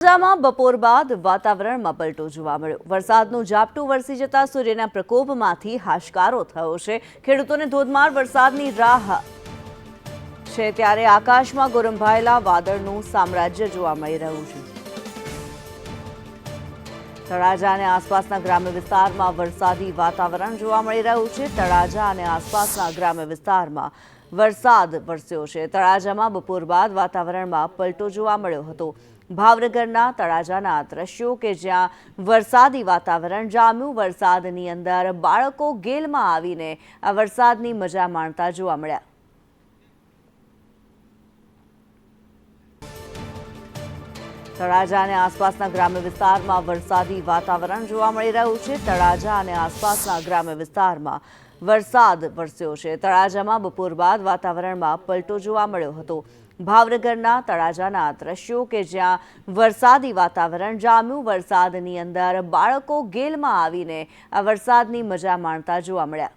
તળાજામાં બપોર બાદ વાતાવરણમાં પલટો જોવા મળ્યો. વરસાદનું ઝાપટું વરસી જતા સૂર્યના પ્રકોપમાંથી હાશકારો થયો છે. ખેડૂતોને ધોધમાર વરસાદની રાહ છે ત્યારે આકાશમાં ગોરંભાયેલા વાદળનું સામ્રાજ્ય જોવા મળી રહ્યું છે. તળાજા અને આસપાસના ગ્રામ્ય વિસ્તારમાં વરસાદી વાતાવરણ જોવા મળી રહ્યું છે. તળાજા અને આસપાસના ગ્રામ્ય વિસ્તારમાં વરસાદ વરસ્યો છે. તળાજામાં બપોર બાદ વાતાવરણમાં પલટો જોવા મળ્યો હતો. ભાવનગરના તળાજાના દ્રશ્યો કે જ્યાં વરસાદી વાતાવરણ જામ્યું, વરસાદની અંદર બાળકો ગેલમાં આવીને આ વરસાદની મજા માણતા જોવા મળ્યા. તળાજા અને આસપાસના ગ્રામ્ય વિસ્તારમાં વરસાદી વાતાવરણ જોવા મળી રહ્યું છે. તળાજા અને આસપાસના ગ્રામ્ય વિસ્તારમાં વરસાદ વરસ્યો છે. તળાજામાં બપોર બાદ વાતાવરણમાં પલટો જોવા મળ્યો હતો. ભાવનગરના તળાજાના દ્રશ્યો કે જ્યાં વરસાદી વાતાવરણ જામ્યું, વરસાદની અંદર બાળકો ગેલમાં આવીને આ વરસાદની મજા માણતા જોવા મળ્યા.